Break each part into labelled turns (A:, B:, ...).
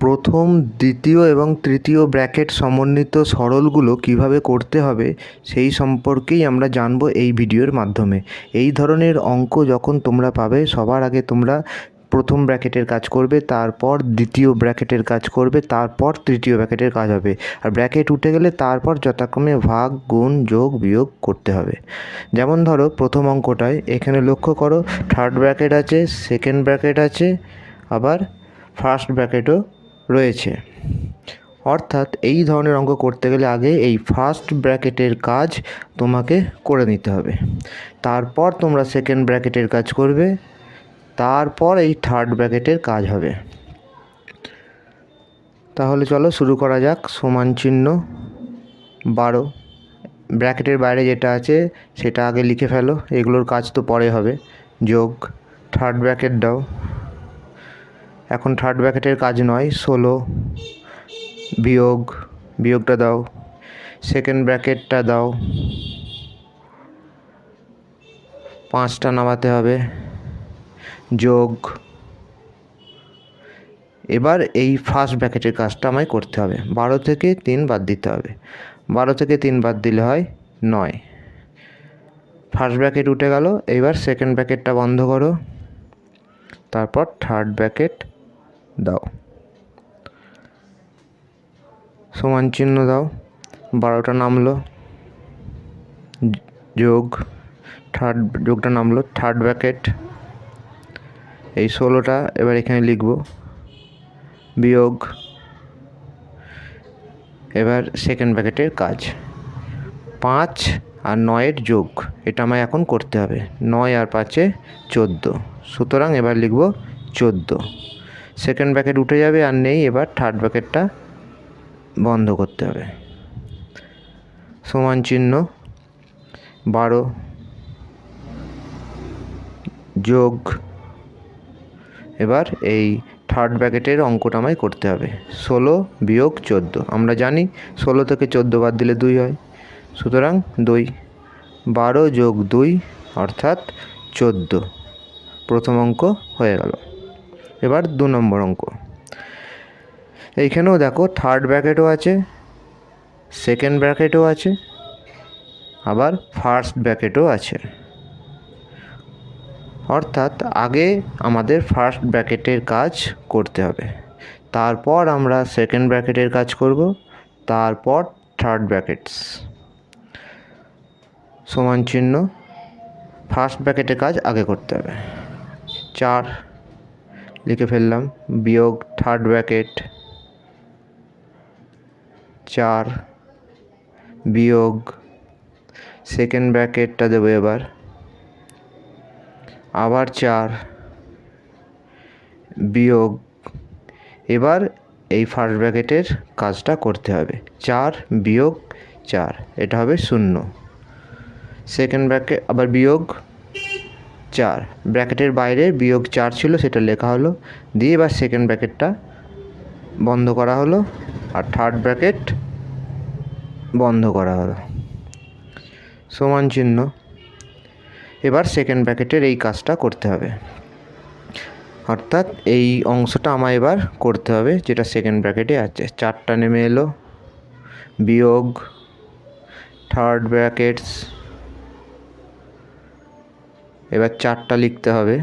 A: প্রথম, দ্বিতীয় এবং তৃতীয় ব্র্যাকেট সমন্বিত সরলগুলো কীভাবে করতে হবে সেই সম্পর্কেই আমরা জানব এই ভিডিওর মাধ্যমে। এই ধরনের অঙ্ক যখন তোমরা পাবে, সবার আগে তোমরা প্রথম ব্র্যাকেটের কাজ করবে, তারপর দ্বিতীয় ব্র্যাকেটের কাজ করবে, তারপর তৃতীয় ব্র্যাকেটের কাজ হবে। আর ব্র্যাকেট উঠে গেলে তারপর যথাক্রমে ভাগ, গুণ, যোগ, বিয়োগ করতে হবে। যেমন ধরো, প্রথম অঙ্কটায় এখানে লক্ষ্য করো থার্ড ব্র্যাকেট আছে সেকেন্ড ব্র্যাকেট আছে, আবার ফার্স্ট ব্র্যাকেটও রয়েছে। অর্থাৎ এই ধরনের অঙ্ক করতে গেলে আগে এই ফার্স্ট ব্র্যাকেটের কাজ তোমাকে করে নিতে হবে। তারপর তোমরা সেকেন্ড ব্র্যাকেটের কাজ করবে, তারপর এই থার্ড ব্র্যাকেটের কাজ হবে। তাহলে চলো শুরু করা যাক। সমান চিহ্ন বারো। ব্র্যাকেটের বাইরে যেটা আছে, সেটা আগে লিখে ফেলো। এগুলোর কাজ তো পরে হবে। যোগ। থার্ড ব্র্যাকেট দাও। এখন থার্ড ব্র্যাকেটের কাজ নয়, ষোলো বিয়োগ, বিয়োগটা দাও। সেকেন্ড ব্র্যাকেটটা দাও। পাঁচটা নামাতে হবে। যোগ। এবার এই ফার্স্ট ব্র্যাকেটের কাজটা আমায় করতে হবে। বারো থেকে তিন বাদ দিতে হবে। বারো থেকে তিন বাদ দিলে হয় নয়। ফার্স্ট ব্র্যাকেট উঠে গেল। এবার সেকেন্ড ব্র্যাকেটটা বন্ধ করো। তারপর থার্ড ব্র্যাকেট দাও। সমান চিহ্ন দাও। বারোটা নামলো। যোগ থার্ড যোগটা নামলো। থার্ড ব্র্যাকেট এই ষোলোটা এবার এখানে লিখব। বিয়োগ, এবার সেকেন্ড ব্র্যাকেটের কাজ। পাঁচ আর নয়ের যোগ, এটা আমায় এখন করতে হবে। নয় আর পাঁচে চোদ্দ। সুতরাং এবার লিখব চোদ্দ। সেকেন্ড ব্র্যাকেট উঠে যাবে, আর নেই, এবার থার্ড ব্র্যাকেটটা বন্ধ করতে হবে। সমান চিহ্ন বারো যোগ, এবার এই থার্ড ব্র্যাকেটের অঙ্কটা আমায় করতে হবে। ষোলো বিয়োগ চোদ্দ, আমরা জানি ষোলো থেকে চোদ্দ বাদ দিলে দুই হয়। সুতরাং দুই, বারো যোগ দুই, অর্থাৎ চোদ্দ। প্রথম অঙ্ক হয়ে গেল। এবার দু নম্বর অঙ্ক। এইখানেও দেখো থার্ড ব্র্যাকেটও আছে সেকেন্ড ব্র্যাকেটও আছে, আবার ফার্স্ট ব্র্যাকেটও আছে। অর্থাৎ আগে আমাদের ফার্স্ট ব্র্যাকেটের কাজ করতে হবে। তারপর আমরা সেকেন্ড ব্র্যাকেটের কাজ করব, তারপর থার্ড ব্র্যাকেটস সমান চিহ্ন ফার্স্ট ব্র্যাকেটের কাজ আগে করতে হবে। চার লিখে ফেললাম। বিয়োগ থার্ড ব্র্যাকেট চার বিয়োগ সেকেন্ড ব্র্যাকেটটা দেবো এবার। আবার চার বিয়োগ, এবার এই ফার্স্ট ব্র্যাকেটের কাজটা করতে হবে। চার বিয়োগ চার, এটা হবে শূন্য। সেকেন্ড ব্র্যাকেট আবার বিয়োগ চার। ব্র্যাকেটের বাইরে বিয়োগ চার ছিল, সেটা লেখা হলো। দিয়ে এবার সেকেন্ড ব্র্যাকেটটা বন্ধ করা হলো আর থার্ড ব্র্যাকেট বন্ধ করা হলো। সমান চিহ্ন। এবার সেকেন্ড ব্র্যাকেটের এই কাজটা করতে হবে। অর্থাৎ এই অংশটা আমায় এবার করতে হবে, যেটা সেকেন্ড ব্র্যাকেটে আছে। চারটা নেমে এলো। বিয়োগ থার্ড ব্র্যাকেটস এবার চারটা লিখতে হবে।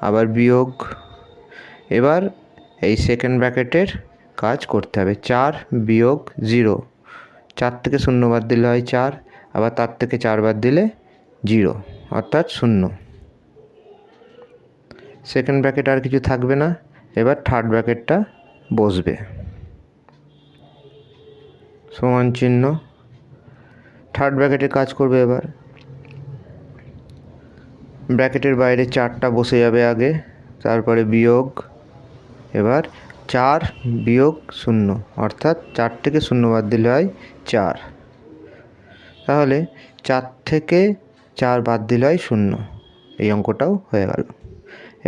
A: আবার বিয়োগ। এবার এই সেকেন্ড ব্র্যাকেটের কাজ করতে হবে। চার বিয়োগ জিরো চার থেকে শূন্য বাদ দিলে হয় চার, আবার তার থেকে চার বাদ দিলে জিরো অর্থাৎ শূন্য। সেকেন্ড ব্র্যাকেট আর কিছু থাকবে না। এবার থার্ড ব্র্যাকেটটা বসবে। সমান চিহ্ন। থার্ড ব্র্যাকেটের কাজ করবে এবার। ব্র্যাকেটের বাইরে চারটা বসে যাবে আগে, তারপরে বিয়োগ, এবার চার বিয়োগ শূন্য, অর্থাৎ চার থেকে শূন্য বাদ দিলে হয় চার। তাহলে চার থেকে চার বাদ দিলে হয় শূন্য, এই অঙ্কটাও হয়ে গেল।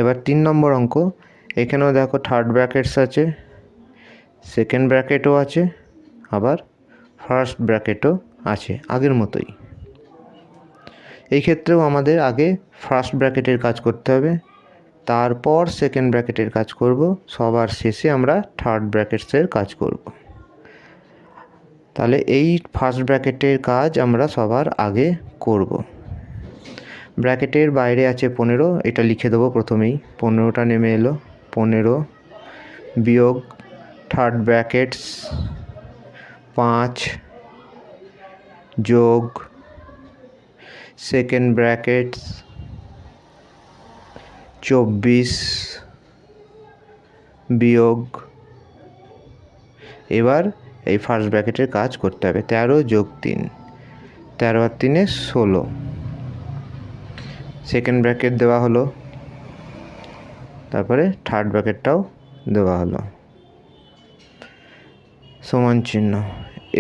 A: এবার তিন নম্বর অঙ্ক, এখানেও দেখো থার্ড ব্র্যাকেটস আছে সেকেন্ড ব্র্যাকেটও আছে, আবার ফার্স্ট ব্র্যাকেটও আছে, আগের মতোই। এই ক্ষেত্রেও আমাদের আগে ফার্স্ট ব্র্যাকেটের কাজ করতে হবে, তারপর সেকেন্ড ব্র্যাকেটের কাজ করব, সবার শেষে আমরা থার্ড ব্র্যাকেটসের কাজ করব। তাহলে এই ফার্স্ট ব্র্যাকেটের কাজ আমরা সবার আগে করব। ব্র্যাকেটের বাইরে আছে পনেরো, এটা লিখে দেবো প্রথমেই, পনেরোটা নেমে এলো, পনেরো বিয়োগ থার্ড ব্র্যাকেটস পাঁচ যোগ সেকেন্ড ব্র্যাকেটস চব্বিশ বিয়োগ। এবার এই ফার্স্ট ব্র্যাকেটের কাজ করতে হবে, তেরো যোগ তিন, তেরো আর তিনে ষোলো। সেকেন্ড ব্র্যাকেট দেওয়া হলো, তারপরে থার্ড ব্র্যাকেটটাও দেওয়া হলো। সমান চিহ্ন।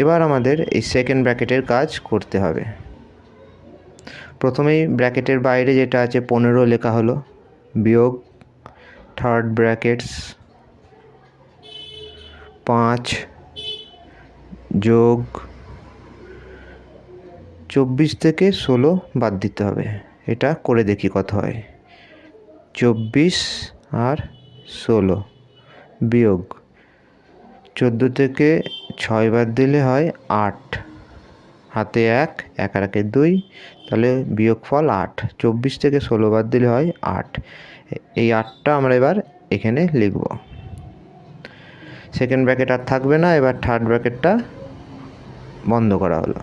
A: এবার আমাদের এই সেকেন্ড ব্র্যাকেটের কাজ করতে হবে। প্রথমেই ব্র্যাকেটের বাইরে যেটা আছে পনেরো লেখা হলো, বিয়োগ থার্ড ব্র্যাকেটস পাঁচ, যোগ, চব্বিশ থেকে ষোলো বাদ দিতে হবে। এটা করে দেখি কত হয়। চব্বিশ আর ষোলো বিয়োগ, চোদ্দ থেকে ছয় বাদ দিলে হয় আট। হাতে এক এক আর একে দুই, তাহলে বিয়োগফল আট। চব্বিশ থেকে ষোলো বাদ দিলে হয় আট। এই আটটা আমরা এবার এখানে লিখব। সেকেন্ড ব্র্যাকেট আর থাকবে না, এবার থার্ড ব্র্যাকেটটা বন্ধ করা হলো।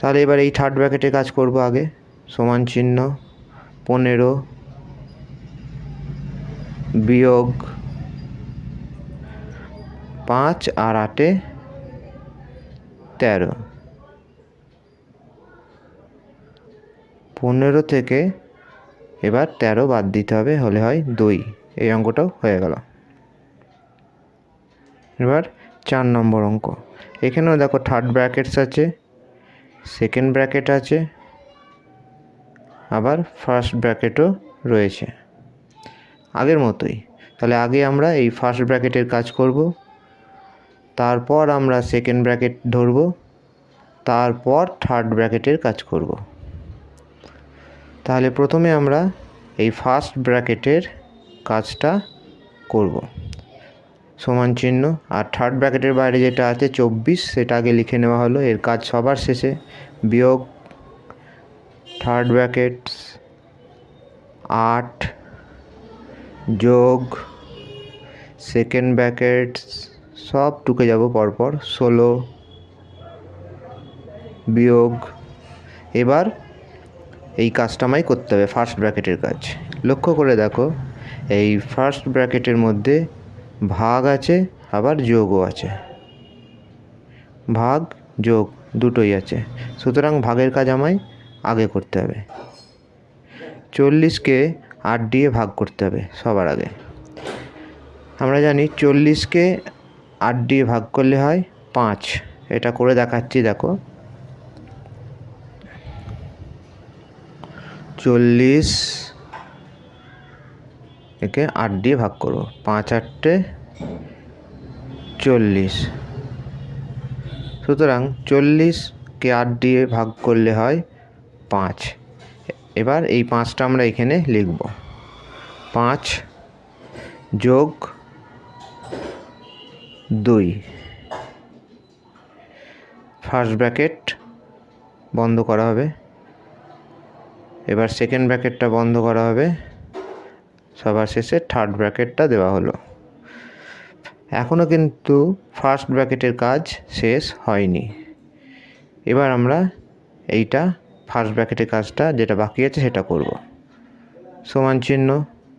A: তাহলে এবার এই থার্ড ব্র্যাকেটে কাজ করব আগে। সমান চিহ্ন, পনেরো, বিয়োগ পাঁচ আর আটে তেরো। পনেরো থেকে এবার তেরো বাদ দিতে হবে, হলে হয় দুই। এই অঙ্কটাও হয়ে গেল। এবার চার নম্বর অঙ্ক। এখানেও দেখো থার্ড ব্র্যাকেটস আছে সেকেন্ড ব্র্যাকেট আছে, আবার ফার্স্ট ব্র্যাকেটও রয়েছে। আগের মতোই। তাহলে আগে আমরা এই ফার্স্ট ব্র্যাকেটের কাজ করব, তারপর আমরা সেকেন্ড ব্র্যাকেট ধরব, তারপর থার্ড ব্র্যাকেটের কাজ করব। তাহলে প্রথমে আমরা এই ফার্স্ট ব্র্যাকেটের কাজটা করব। সমান চিহ্ন। আর থার্ড ব্র্যাকেটের বাইরে যেটা আছে চব্বিশ, সেটা আগে লিখে নেওয়া হলো। এর কাজ সবার শেষে বিয়োগ থার্ড ব্র্যাকেটস আট যোগ সেকেন্ড ব্র্যাকেটস সব টুকে যাব পরপর ষোলো বিয়োগ। এবার এই কাজটা আমায় করতে হবে ফার্স্ট ব্র্যাকেটের কাজ। লক্ষ্য করে দেখো, এই ফার্স্ট ব্র্যাকেটের মধ্যে ভাগ আছে, আবার যোগও আছে। ভাগ, যোগ দুটোই আছে। সুতরাং ভাগের কাজ আমায় আগে করতে হবে। চল্লিশকে আট দিয়ে ভাগ করতে হবে সবার আগে। আমরা জানি চল্লিশকে আট দিয়ে ভাগ করলে হয় পাঁচ। এটা করে দেখাচ্ছি, দেখো। চল্লিশ, একে আট দিয়ে ভাগ করব, পাঁচ আটটে চল্লিশ। সুতরাং চল্লিশকে আট দিয়ে ভাগ করলে হয় পাঁচ। এবার এই পাঁচটা আমরা এখানে লিখব। পাঁচ যোগ দুই। ফার্স্ট ব্র্যাকেট বন্ধ করা হবে। এবার সেকেন্ড ব্র্যাকেটটা বন্ধ করা হবে। সবার শেষে থার্ড ব্র্যাকেটটা দেওয়া হলো। এখনও কিন্তু ফার্স্ট ব্র্যাকেটের কাজ শেষ হয়নি। এবার আমরা এইটা ফার্স্ট ব্র্যাকেটের কাজটা যেটা বাকি আছে সেটা করব। সমান চিহ্ন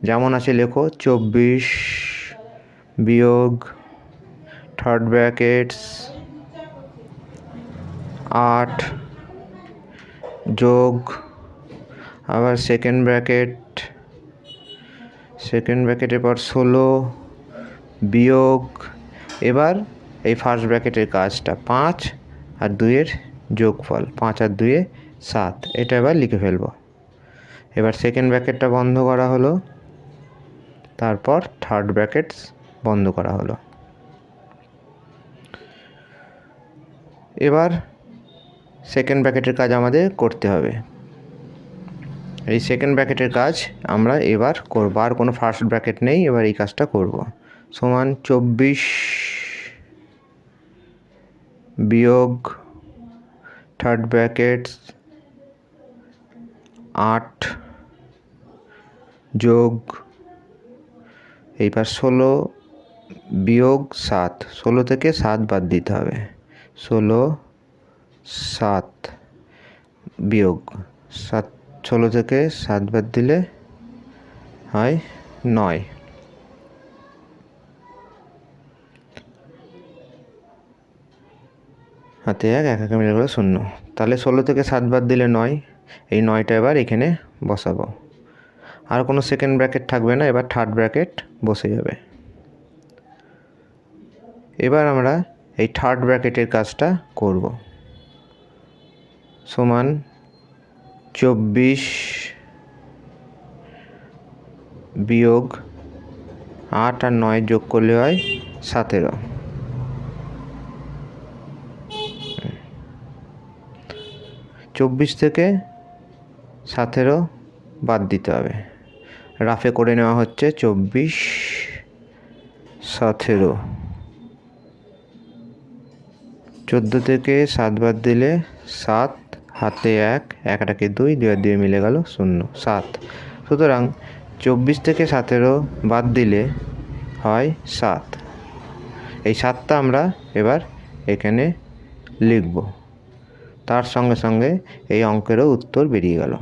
A: যেমন আছে লেখো চব্বিশ বিয়োগ থার্ড ব্র্যাকেটস আট যোগ আবার সেকেন্ড ব্র্যাকেট সেকেন্ড ব্র্যাকেটের পর ষোলো, বিয়োগ, এবার এই ফার্স্ট ব্র্যাকেটের কাজটা পাঁচ আর দুইয়ের যোগফল, পাঁচ আর দুইয়ে সাত, এটা এবার লিখে ফেলব। এবার সেকেন্ড ব্র্যাকেটটা বন্ধ করা হলো, তারপর থার্ড ব্র্যাকেটস বন্ধ করা হলো। এবার সেকেন্ড ব্র্যাকেটের কাজ আমাদের করতে হবে। এই সেকেন্ড ব্র্যাকেটের কাজ আমরা এবার করব, আর কোনো ফার্স্ট ব্র্যাকেট নেই, এবার এই কাজটা করব। সমান চব্বিশ বিয়োগ থার্ড ব্র্যাকেট আট যোগ এইবার ষোলো বিয়োগ সাত। ষোলো থেকে সাত বাদ দিতে হবে। ষোলো সাত বিয়োগ সাত ষোলো থেকে সাত বাদ দিলে হয় নয়। হাতে এক এক মিলে গেলো শূন্য। তাহলে ষোলো থেকে সাত বাদ দিলে নয়। এই নয়টা এবার এখানে বসাবো। আর কোনো সেকেন্ড ব্র্যাকেট থাকবে না, এবার থার্ড ব্র্যাকেট বসে যাবে। এবার আমরা এই থার্ড ব্র্যাকেটের কাজটা করব। সমান চব্বিশ বিয়োগ আট আর নয় যোগ করলে হয় সতেরো। চব্বিশ থেকে সতেরো বাদ দিতে হবে। রাফে করে নেওয়া হচ্ছে চব্বিশ সতেরো। চোদ্দ থেকে সাত বাদ দিলে সাত হাতে এক একটাকে দুই দুই আর দুই মিলে গেল শূন্য, সাত। সুতরাং চব্বিশ থেকে সাতেরও বাদ দিলে হয় সাত। এই সাতটা আমরা এবার এখানে লিখব। তার সঙ্গে সঙ্গে এই অঙ্কেরও উত্তর বেরিয়ে গেল।